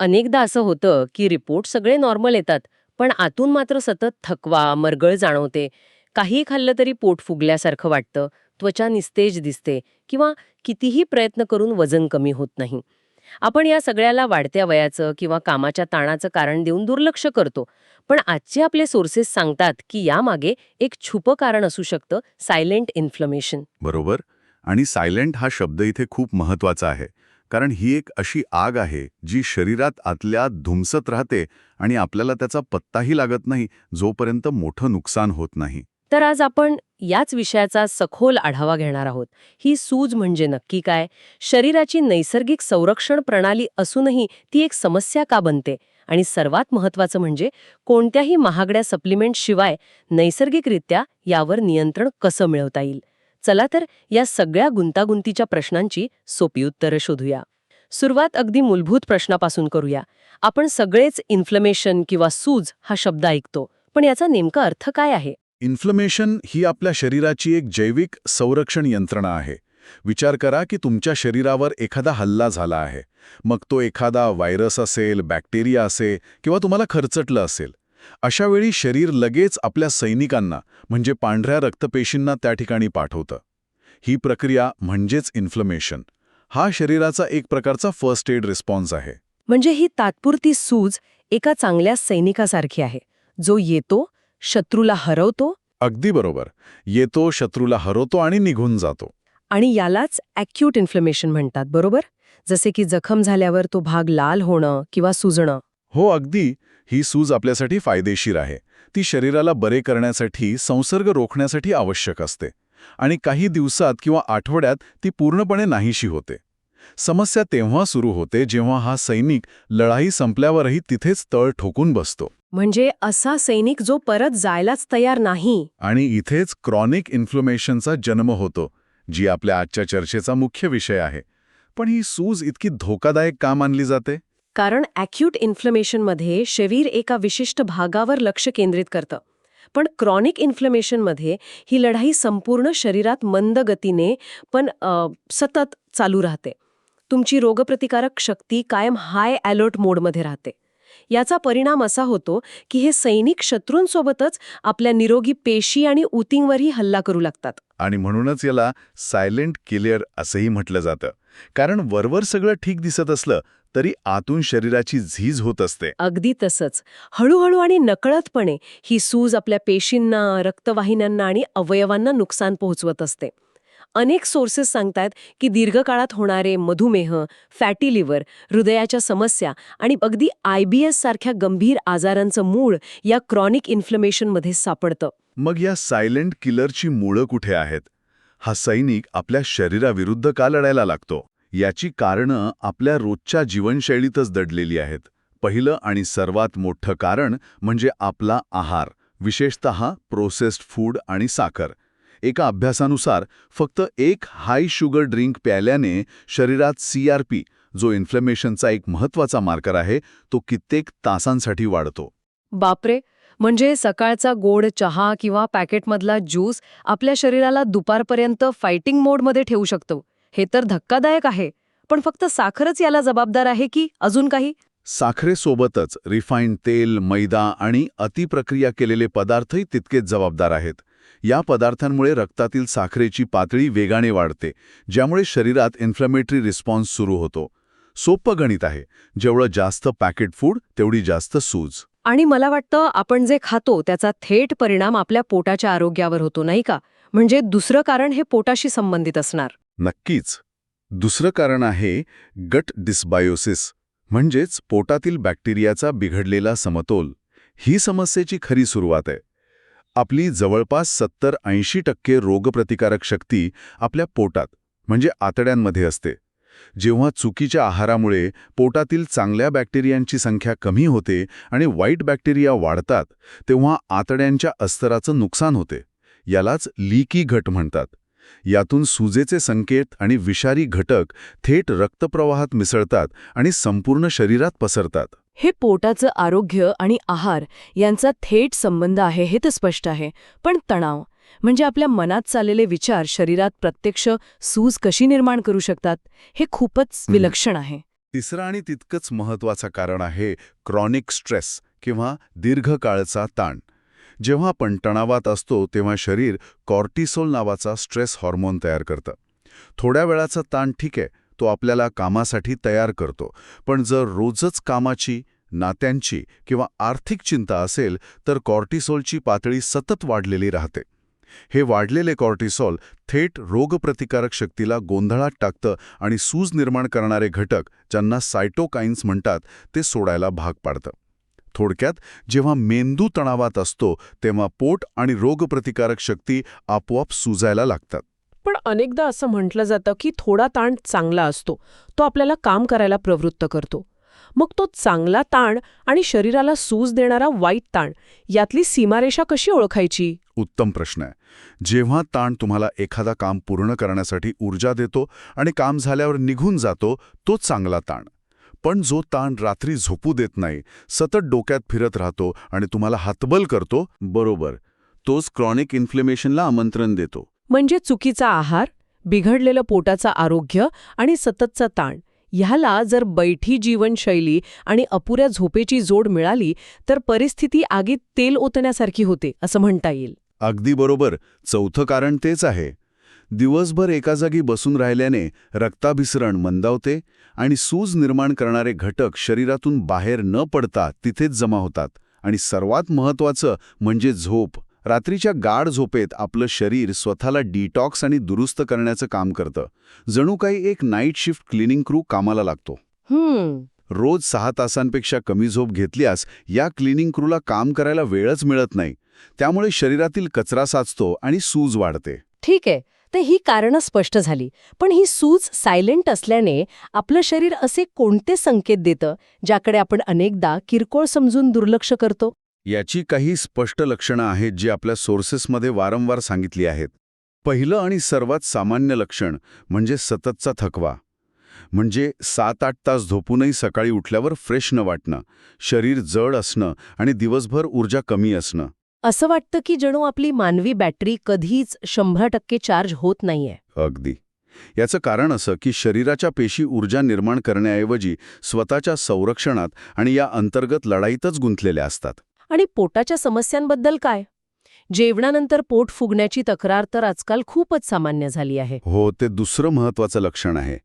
अनेकदा असं होतं की रिपोर्ट सगळे नॉर्मल येतात पण आतून मात्र सतत थकवा मरगळ जाणवते. काही खाल्लं तरी पोट फुगल्यासारखं वाटतं त्वचा निस्तेज दिसते किंवा कितीही प्रयत्न करून वजन कमी होत नाही. आपण या सगळ्याला वाढत्या वयाचं किंवा कामाच्या ताणाचं कारण देऊन दुर्लक्ष करतो पण आजचे आपले सोर्सेस सांगतात की यामागे एक छुपं कारण असू शकतं सायलेंट इन्फ्लमेशन बरोबर. आणि सायलेंट हा शब्द इथे खूप महत्त्वाचा आहे. कारण ही एक अशी आग आहे जी शरीरात आतल्या धुमसत राहते आणि आपल्याला त्याचा पत्ताही लागत नाही जोपर्यंत मोठं नुकसान होत नाही. तर आज आपण याच विषयाचा सखोल आढावा घेणार आहोत. ही सूज म्हणजे नक्की काय? शरीराची नैसर्गिक संरक्षण प्रणाली असूनही ती एक समस्या का बनते? आणि सर्वात महत्वाचं म्हणजे कोणत्याही महागड्या सप्लिमेंट शिवाय नैसर्गिकरित्या यावर नियंत्रण कसं मिळवता येईल? चला तर या सगळ्या गुंतागुंतीच्या प्रश्नांची सोपी उत्तरं शोधूया. सुरुवात अगदी मूलभूत प्रश्नापासून करूया. आपण सगळेच इन्फ्लमेशन किंवा सूज हा शब्द ऐकतो पण याचा नेमका अर्थ काय आहे? इन्फ्लमेशन ही आपल्या शरीराची एक जैविक संरक्षण यंत्रणा आहे. विचार करा की तुमच्या शरीरावर एखादा हल्ला झाला आहे. मग तो एखादा व्हायरस असेल बॅक्टेरिया असेल किंवा तुम्हाला खरचटलं असेल. अशा वेळी शरीर लगेच आपल्या सैनिकांना म्हणजे पांढऱ्या रक्तपेशींना त्या ठिकाणी पाठवतं. ही प्रक्रिया म्हणजेच इन्फ्लमेशन हा शरीराचा एक प्रकारचा फर्स्ट एड रिस्पॉन्स आहे. म्हणजे ही तात्पुरती सूज एका चांगल्या सैनिकासारखी आहे. जो येतो शत्रूला हरवतो. अगदी बरोबर. येतो शत्रूला हरवतो आणि निघून जातो. आणि यालाच ॲक्यूट इन्फ्लमेशन म्हणतात बरोबर? जसे की जखम झाल्यावर तो भाग लाल होणं किंवा सुजणं. हो अगदी. ही सूज आपल्यासाठी फायदेशीर आहे. ती शरीराला बरे करण्यासाठी संसर्ग रोखण्यासाठी आवश्यक असते. आणि काही दिवसात किंवा आठवड्यात ती पूर्णपणे नाहीशी होते. समस्या तेव्हा सुरू होते जेव्हा हा सैनिक लढाई संपल्यावरही तिथेच तळ ठोकून बसतो. म्हणजे असा सैनिक जो परत जायलाच तयार नाही. आणि इथेच क्रॉनिक इन्फ्लमेशनचा जन्म होतो जी आपल्या आजच्या चर्चेचा मुख्य विषय आहे. पण ही सूज इतकी धोकादायक का मानली जाते? कारण ॲक्यूट इन्फ्लमेशनमध्ये शरीर एका विशिष्ट भागावर लक्ष केंद्रित करतं. पण क्रॉनिक इन्फ्लमेशनमध्ये ही लढाई संपूर्ण शरीरात मंद गतीने पण सतत चालू राहते. तुमची रोगप्रतिकारक शक्ती कायम हाय अलर्ट मोडमध्ये राहते. याचा परिणाम असा होतो की हे सैनिक शत्रूंसोबतच आपल्या निरोगी पेशी आणि उतींवरही हल्ला करू लागतात. आणि म्हणूनच याला सायलेंट किलियर असंही म्हटलं जातं. कारण वरवर सगळं ठीक दिसत असलं तरी आतून शरीराची झीज होत असते. अगदी तसंच. हळूहळू आणि नकळतपणे ही सूज आपल्या पेशींना रक्तवाहिन्यांना आणि अवयवांना नुकसान पोहोचवत असते. अनेक सोर्सेस सांगतात की दीर्घकाळात होणारे मधुमेह फॅटी लिव्हर हृदयाच्या समस्या आणि अगदी आय बी एस सारख्या गंभीर आजारांचं मूळ या क्रॉनिक इन्फ्लमेशनमध्ये सापडतं. मग या सायलेंट किलरची मुळं कुठे आहेत? हा सैनिक आपल्या शरीराविरुद्ध का लढायला लागतो? याची कारणं आपल्या रोजच्या जीवनशैलीतच दडलेली आहेत. पहिलं आणि सर्वात मोठं कारण म्हणजे आपला आहार विशेषत प्रोसेस्ड फूड आणि साखर. एका अभ्यासानुसार फक्त एक हाय शुगर ड्रिंक प्यायल्याने शरीरात सीआरपी जो इन्फ्लमेशनचा एक महत्त्वाचा मार्कर आहे तो कित्येक तासांसाठी वाढतो. बापरे! म्हणजे सकाळचा गोड चहा किंवा पॅकेटमधला ज्यूस आपल्या शरीराला दुपारपर्यंत फायटिंग मोडमध्ये ठेवू शकतो. हे तर धक्कादायक आहे. पण फक्त साखरच याला जबाबदार आहे की अजून काही? साखरेसोबतच रिफाईंड तेल मैदा आणि अतिप्रक्रिया केलेले पदार्थही तितकेच जबाबदार आहेत. या पदार्थांमुळे रक्तातील साखरेची पातळी वेगाने वाढते ज्यामुळे शरीरात इन्फ्लमेटरी रिस्पॉन्स सुरू होतो. सोपं गणित आहे. जेवढं जास्त पॅकेट फूड तेवढी जास्त सूज. आणि मला वाटतं आपण जे खातो त्याचा थेट परिणाम आपल्या पोटाच्या आरोग्यावर होतो नाही का? म्हणजे दुसरं कारण हे पोटाशी संबंधित असणार. नक्कीच. दुसरं कारण आहे गट डिस्बायोसिस म्हणजेच पोटातील बॅक्टेरियाचा बिघडलेला समतोल. ही समस्येची खरी सुरुवात आहे. आपली जवळपास सत्तर ऐंशी टक्के रोगप्रतिकारक शक्ती आपल्या पोटात म्हणजे आतड्यांमध्ये असते. जेव्हा चुकीच्या आहारामुळे पोटातील चांगल्या बॅक्टेरियांची संख्या कमी होते आणि वाईट बॅक्टेरिया वाढतात तेव्हा आतड्यांच्या अस्तराचं नुकसान होते. यालाच लीकी घट म्हणतात. यातून सुजेचे संकेत आणि विषारी घटक थेट रक्तप्रवाहात मिसळतात आणि संपूर्ण शरीरात पसरतात. हे पोटाचं आरोग्य आणि आहार यांचा थेट संबंध आहे हे तर स्पष्ट आहे. पण तणाव म्हणजे आपल्या मनात चाललेले विचार शरीरात प्रत्यक्ष सूज कशी निर्माण करू शकतात हे खूपच विलक्षण आहे. तिसरं आणि तितकंच महत्वाचं कारण आहे क्रॉनिक स्ट्रेस किंवा दीर्घकाळचा ताण. जेव्हा आपण तणावात असतो तेव्हा शरीर कॉर्टिसोल नावाचा स्ट्रेस हॉर्मोन तयार करतं. थोड्या वेळाचा ताण ठीक आहे तो आपल्याला कामासाठी तयार करतो. पण जर रोजच कामाची नात्यांची किंवा आर्थिक चिंता असेल तर कॉर्टिसोलची पातळी सतत वाढलेली राहते. हे वाढलेले कॉर्टिसॉल थेट रोगप्रतिकारक शक्तीला गोंधळात टाकतं आणि सूज निर्माण करणारे घटक ज्यांना सायटोकाइन्स म्हणतात ते सोडायला भाग पाडतं. थोडक्यात जेव्हा मेंदू तणावात असतो तेव्हा पोट आणि रोगप्रतिकारक शक्ती आपोआप सुजायला लागतात. पण अनेकदा असं म्हटलं जातं की थोडा ताण चांगला असतो. तो आपल्याला काम करायला प्रवृत्त करतो. मग तो चांगला ताण आणि शरीराला सूज देणारा वाईट ताण यातली सीमारेषा कशी ओळखायची? उत्तम प्रश्न आहे. जेव्हा ताण तुम्हाला एखादा काम पूर्ण करण्यासाठी ऊर्जा देतो आणि काम झाल्यावर निघून जातो तो चांगला ताण. पण जो ताण रात्री झोपू देत नाही सतत डोक्यात फिरत राहतो आणि तुम्हाला हातबल करतो बरोबर. तोच क्रॉनिक इन्फ्लेमेशनला आमंत्रण देतो. म्हणजे चुकीचा आहार बिघडलेलं पोटाचं आरोग्य आणि सततचा ताण ह्याला जर बैठी जीवनशैली आणि अपुऱ्या झोपेची जोड मिळाली तर परिस्थिती आगीत तेल ओतण्यासारखी होते असं म्हणता येईल. अगदी बरोबर. चौथं कारण तेच आहे. दिवसभर एका जागी बसून राहिल्याने रक्ताभिसरण मंदावते आणि सूज निर्माण करणारे घटक शरीरातून बाहेर न पडता तिथेच जमा होतात. आणि सर्वात महत्त्वाचं म्हणजे झोप. रात्रीच्या गाढ झोपेत आपलं शरीर स्वतःला डिटॉक्स आणि दुरुस्त करण्याचं काम करतं. जणू काही एक नाईट शिफ्ट क्लिनिंग क्रू कामाला लागतो. रोज सहा तासांपेक्षा कमी झोप घेतल्यास या क्लिनिंग क्रूला काम करायला वेळच मिळत नाही. त्यामुळे शरीरातील कचरा साचतो आणि सूज वाढते. ठीक आहे. तर ही कारणं स्पष्ट झाली. पण ही सूज सायलेंट असल्याने आपलं शरीर असे कोणते संकेत देतं ज्याकडे आपण अनेकदा किरकोळ समजून दुर्लक्ष करतो? याची काही स्पष्ट लक्षणं आहेत जी आपल्या सोर्सेसमध्ये वारंवार सांगितली आहेत. पहिलं आणि सर्वात सामान्य लक्षण म्हणजे सततचा थकवा. म्हणजे सात आठ तास झोपूनही सकाळी उठल्यावर फ्रेश न वाटणं शरीर जड असणं आणि दिवसभर ऊर्जा कमी असणं. असं वाटतं की जणू आपली मानवी बॅटरी कधीच शंभर टक्के चार्ज होत नाहीये. अगदी. याचं कारण असं की शरीराच्या पेशी ऊर्जा निर्माण करण्याऐवजी स्वतःच्या संरक्षणात आणि या अंतर्गत लढाईतच गुंतलेल्या असतात. आणि पोटाच्या समस्यांबद्दल काय? जेवणानंतर पोट फुगण्याची तक्रार तर आजकाल खूपच सामान्य झाली आहे. हो ते दुसरं महत्वाचं लक्षण आहे.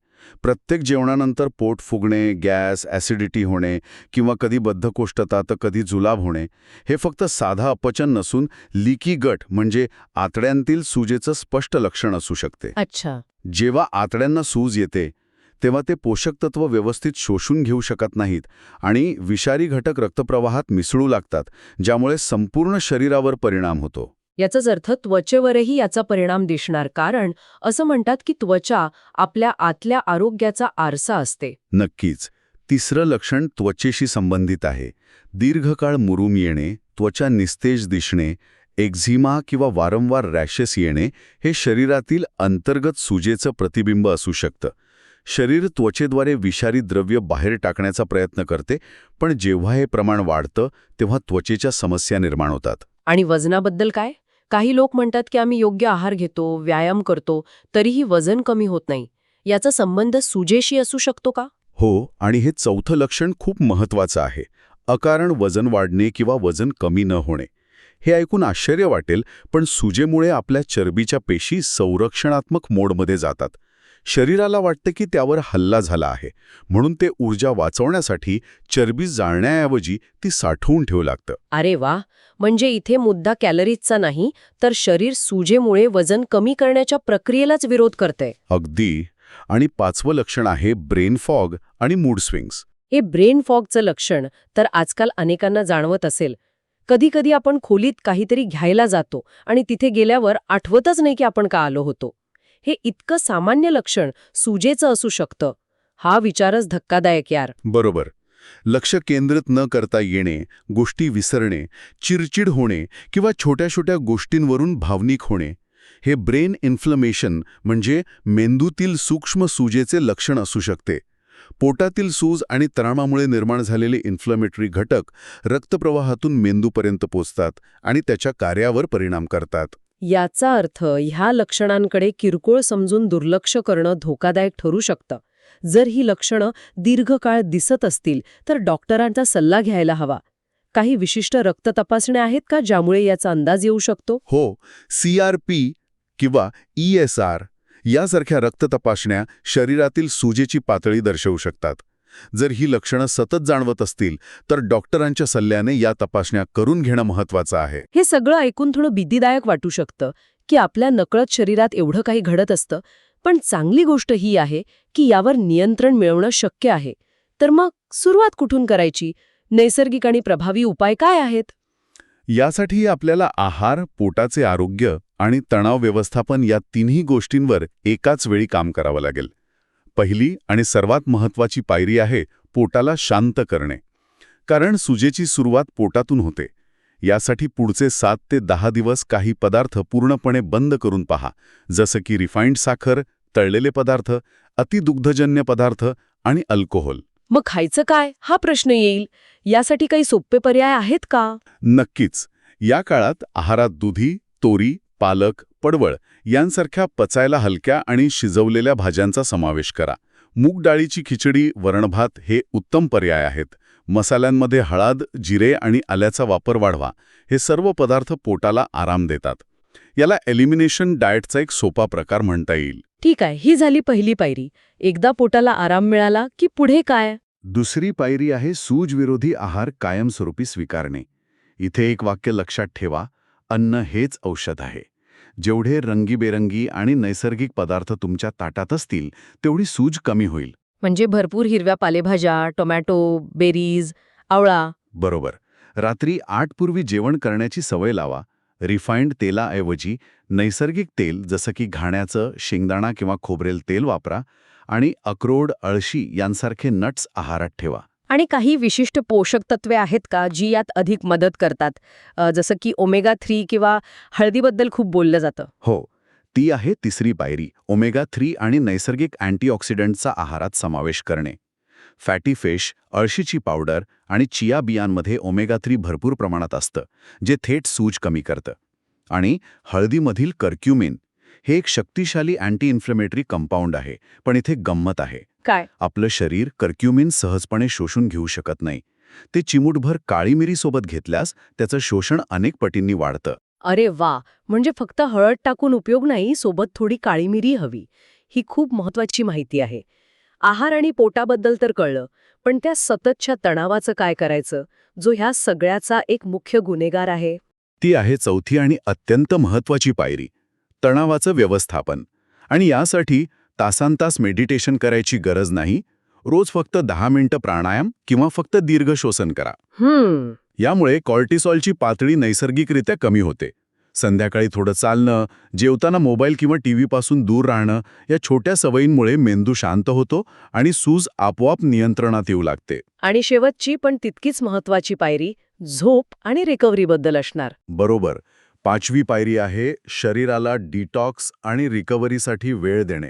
प्रत्येक जेवणानंतर पोट फुगणे गॅस ॲसिडिटी होणे किंवा कधी बद्धकोष्ठता तर कधी जुलाब होणे हे फक्त साधा अपचन नसून लिकी गट म्हणजे आतड्यांतील सूजेचं स्पष्ट लक्षण असू शकते. अच्छा. जेव्हा आतड्यांना सूज येते तेव्हा ते पोषक तत्व व्यवस्थित शोषून घेऊ शकत नाहीत आणि विषारी घटक रक्तप्रवाहात मिसळू लागतात ज्यामुळे संपूर्ण शरीरावर परिणाम होतो. याचाच अर्थ त्वचेवरही याचा परिणाम दिसणार. कारण असं म्हणतात की त्वचा आपल्या आतल्या आरोग्याचा आरसा असते. नक्कीच. तिसरं लक्षण त्वचेशी संबंधित आहे. दीर्घकाळ मुरूम येणे त्वचा निस्तेज दिसणे एक्झिमा किंवा वारंवार रॅशेस येणे हे शरीरातील अंतर्गत सुजेचं प्रतिबिंब असू शकतं. शरीर त्वचेद्वारे विषारी द्रव्य बाहेर टाकण्याचा प्रयत्न करते पण जेव्हा हे प्रमाण वाढतं तेव्हा त्वचेच्या समस्या निर्माण होतात. आणि वजनाबद्दल काय? काही लोक म्हणतात की आम्ही योग्य आहार घेतो व्यायाम करतो तरीही वजन कमी होत नाही. याचा संबंध सुजेशी असू शकतो का? हो आणि हे चौथं लक्षण खूप महत्वाचं आहे. अकारण वजन वाढणे किंवा वजन कमी न होणे. हे ऐकून आश्चर्य वाटेल पण सुजेमुळे आपल्या चरबीच्या पेशी संरक्षणात्मक मोडमध्ये जातात. शरीराला वाटते की त्यावर हल्ला झाला आहे. म्हणून ते ऊर्जा वाचवण्यासाठी चरबी जाळण्याऐवजी ती साठवून ठेवू लागतं. अरे वा! म्हणजे इथे मुद्दा कॅलरीजचा नाही तर शरीर सुजेमुळे वजन कमी करण्याच्या प्रक्रियेलाच विरोध करते अगदी. आणि पाचवं लक्षण आहे ब्रेन फॉग आणि मूड स्विंग्स. हे ब्रेन फॉगचं लक्षण तर आजकाल अनेकांना जाणवत असेल. कधी कधी आपण खोलीत काहीतरी घ्यायला जातो आणि तिथे गेल्यावर आठवतच नाही की आपण का आलो होतो. हे इतकं सामान्य लक्षण सुजेचं असू शकतं. हा विचारच धक्कादायक यार. बरोबर. लक्ष केंद्रित न करता येणे गोष्टी विसरणे चिडचिड होणे किंवा छोट्या छोट्या गोष्टींवरून भावनिक होणे हे ब्रेन इन्फ्लमेशन म्हणजे मेंदूतील सूक्ष्म सूजेचे लक्षण असू शकते. पोटातील सूज आणि तणावामुळे निर्माण झालेले इन्फ्लमेटरी घटक रक्तप्रवाहातून मेंदूपर्यंत पोचतात आणि त्याच्या कार्यावर परिणाम करतात. याचा अर्थ ह्या लक्षणांकडे किरकोळ समजून दुर्लक्ष करणं धोकादायक ठरू शकतं. जर ही लक्षणं दीर्घकाळ दिसत असतील तर डॉक्टरांचा सल्ला घ्यायला हवा. काही विशिष्ट रक्त तपासण्या आहेत का ज्यामुळे याचा अंदाज येऊ शकतो? हो सी आर पी किंवा ई एस आर यासारख्या रक्त तपासण्या शरीरातील सुजेची पातळी दर्शवू शकतात. जर ही लक्षणं सतत जाणवत असतील तर डॉक्टरांच्या सल्ल्याने या तपासण्या करून घेणं महत्वाचं आहे. हे सगळं ऐकून थोडं भीतीदायक वाटू शकतं की आपल्या नकळत शरीरात एवढं काही घडत असतं. पण चांगली गोष्ट ही आहे की यावर नियंत्रण मिळवणं शक्य आहे. तर मग सुरुवात कुठून करायची? नैसर्गिक आणि प्रभावी उपाय काय आहेत? यासाठी आपल्याला आहार पोटाचे आरोग्य आणि तणाव व्यवस्थापन या तिन्ही गोष्टींवर एकाच वेळी काम करावं लागेल. पहिली आणि सर्वात महत्वाची पायरी आहे पोटाला शांत करणे. कारण सुजेची सुरुवात पोटातून होते. यासाठी पुढचे सात ते दहा दिवस काही पदार्थ पूर्णपणे बंद करून पहा. जसं की रिफाईंड साखर तळलेले पदार्थ अतिदुग्धजन्य पदार्थ आणि अल्कोहोल. मग खायचं काय? हा प्रश्न येईल. यासाठी काही सोपे पर्याय आहेत का? नक्कीच. या काळात आहारात दुधी तोरी पालक पडवळ यांसारख्या पचायला हलक्या आणि शिजवलेल्या भाज्यांचा समावेश करा. मूग डाळीची खिचडी वरणभात हे उत्तम पर्याय आहेत. मसाल्यांमध्ये हळद जिरे आणि आल्याचा वापर वाढवा. हे सर्व पदार्थ पोटाला आराम देतात. याला एलिमिनेशन डाएटचा एक सोपा प्रकार म्हणता येईल. ठीक आहे ही झाली पहिली पायरी. एकदा पोटाला आराम मिळाला की पुढे काय? दुसरी पायरी आहे सूजविरोधी आहार कायमस्वरूपी स्वीकारणे. इथे एक वाक्य लक्षात ठेवा अन्न हेच औषध आहे. जेवढे रंगीबेरंगी आणि नैसर्गिक पदार्थ तुमच्या ताटात असतील तेवढी सूज कमी होईल. म्हणजे भरपूर हिरव्या पालेभाज्या टोमॅटो बेरीज आवळा. बरोबर. रात्री आठ पूर्वी जेवण करण्याची सवय लावा. रिफाईंड तेलाऐवजी नैसर्गिक तेल जसं की घाण्याचं शेंगदाणा किंवा खोबरेल तेल वापरा आणि अक्रोड अळशी यांसारखे नट्स आहारात ठेवा. आणि काही विशिष्ट पोषक तत्वे आहेत का जी यात अधिक मदत करतात? जसं की ओमेगा थ्री किंवा हळदीबद्दल खूप बोललं जातं. हो. ती आहे तिसरी पायरी ओमेगा थ्री आणि नैसर्गिक अँटीऑक्सिडंटचा आहारात समावेश करणे. फॅटी फिश अळशीची पावडर आणि चिया बियांमध्ये ओमेगा थ्री भरपूर प्रमाणात असतं जे थेट सूज कमी करतं. आणि हळदीमधील कर्क्युमिन हे एक शक्तिशाली अँटी इन्फ्लेमेटरी कंपाऊंड आहे पण इथे गंमत आहे. काय? आपलं शरीर कर्क्युमिन सहजपणे शोषून घेऊ शकत नाही. ते चिमूटभर काळी मिरीसोबत घेतल्यास त्याचं शोषण अनेक पटींनी वाढतं. अरे वा! म्हणजे फक्त हळद टाकून उपयोग नाही सोबत थोडी काळी मिरी हवी. ही खूप महत्वाची माहिती आहे. आहार आणि पोटाबद्दल तर कळलं पण त्या सततच्या तणावाचं काय करायचं? जो ह्या सगळ्याचा एक मुख्य गुन्हेगार आहे. ती आहे चौथी आणि अत्यंत महत्वाची पायरी तणावाचं व्यवस्थापन. आणि यासाठी तासांतास मेडिटेशन करायची गरज नाही. रोज फक्त दहा मिनिटं प्राणायाम किंवा फक्त दीर्घ श्वसन करा. यामुळे कॉर्टिसॉलची पातळी नैसर्गिकरित्या कमी होते. संध्याकाळी थोडं चालणं जेवताना मोबाईल किंवा टीव्हीपासून दूर राहणं या छोट्या सवयींमुळे मेंदू शांत होतो आणि सूज आपोआप नियंत्रणात येऊ लागते. आणि शेवटची पण तितकीच महत्वाची पायरी झोप आणि रिकव्हरीबद्दल असणार. बरोबर. पाचवी पायरी आहे शरीराला डिटॉक्स आणि रिकव्हरीसाठी वेळ देणे.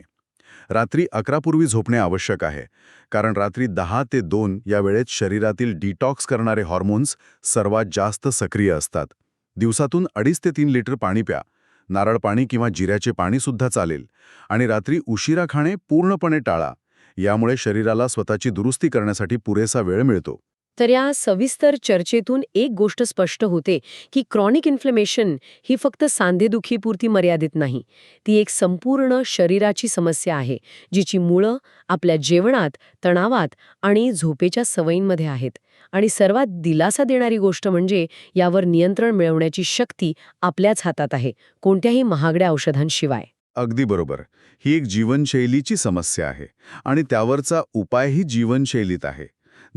रात्री अकरापूर्वी झोपणे आवश्यक आहे. कारण रात्री दहा ते दोन या वेळेत शरीरातील डिटॉक्स करणारे हॉर्मोन्स सर्वात जास्त सक्रिय असतात. दिवसातून अडीच ते तीन लिटर पाणी प्या. नारळ पाणी किंवा जिऱ्याचे पाणीसुद्धा चालेल. आणि रात्री उशिरा खाणे पूर्णपणे टाळा. यामुळे शरीराला स्वतःची दुरुस्ती करण्यासाठी पुरेसा वेळ मिळतो. तर या सविस्तर चर्चेतून एक गोष्ट स्पष्ट होते की क्रॉनिक इन्फ्लेमेशन ही फक्त सांधेदुखीपुरती मर्यादित नाही. ती एक संपूर्ण शरीराची समस्या आहे जिची मुळं आपल्या जेवणात तणावात आणि झोपेच्या सवयींमध्ये आहेत. आणि सर्वात दिलासा देणारी गोष्ट म्हणजे यावर नियंत्रण मिळवण्याची शक्ती आपल्याच हातात आहे कोणत्याही महागड्या औषधांशिवाय. अगदी बरोबर. ही एक जीवनशैलीची समस्या आहे आणि त्यावरचा उपायही जीवनशैलीत आहे.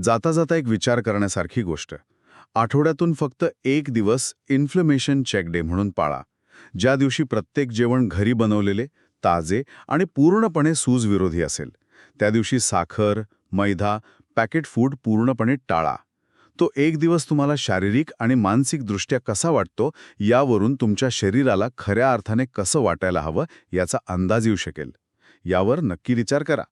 जाता जाता एक विचार करण्यासारखी गोष्ट. आठवड्यातून फक्त एक दिवस इन्फ्लमेशन चेक डे म्हणून पाळा. ज्या दिवशी प्रत्येक जेवण घरी बनवलेले ताजे आणि पूर्णपणे सूजविरोधी असेल. त्या दिवशी साखर मैदा पॅकेट फूड पूर्णपणे टाळा. तो एक दिवस तुम्हाला शारीरिक आणि मानसिकदृष्ट्या कसा वाटतो यावरून तुमच्या शरीराला खऱ्या अर्थाने कसं वाटायला हवं याचा अंदाज येऊ शकेल. यावर नक्की विचार करा.